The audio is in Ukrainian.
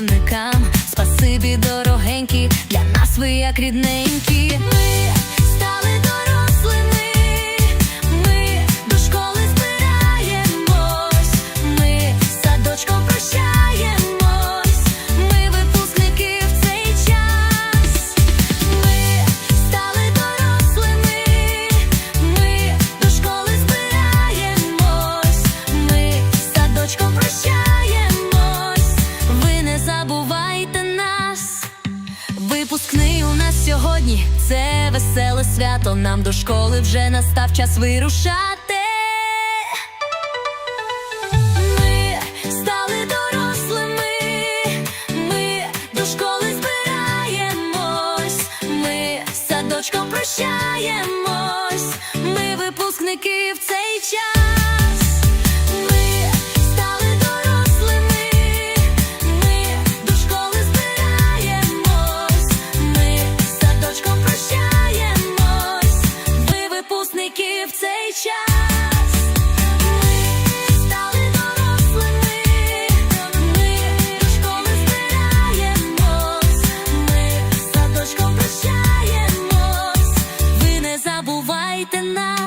мандрівникам. Спасибі дорогенькі, для нас ви як рідненькі. Ми веселе свято, нам до школи вже настав час вирушати. Ми стали дорослими, ми до школи збираємось, ми садочком прощаємось, ми випускники в цей час. в цей час стали дорослими, ми до школи збираємось, ми садочком прощаємось, ви не забувайте нас.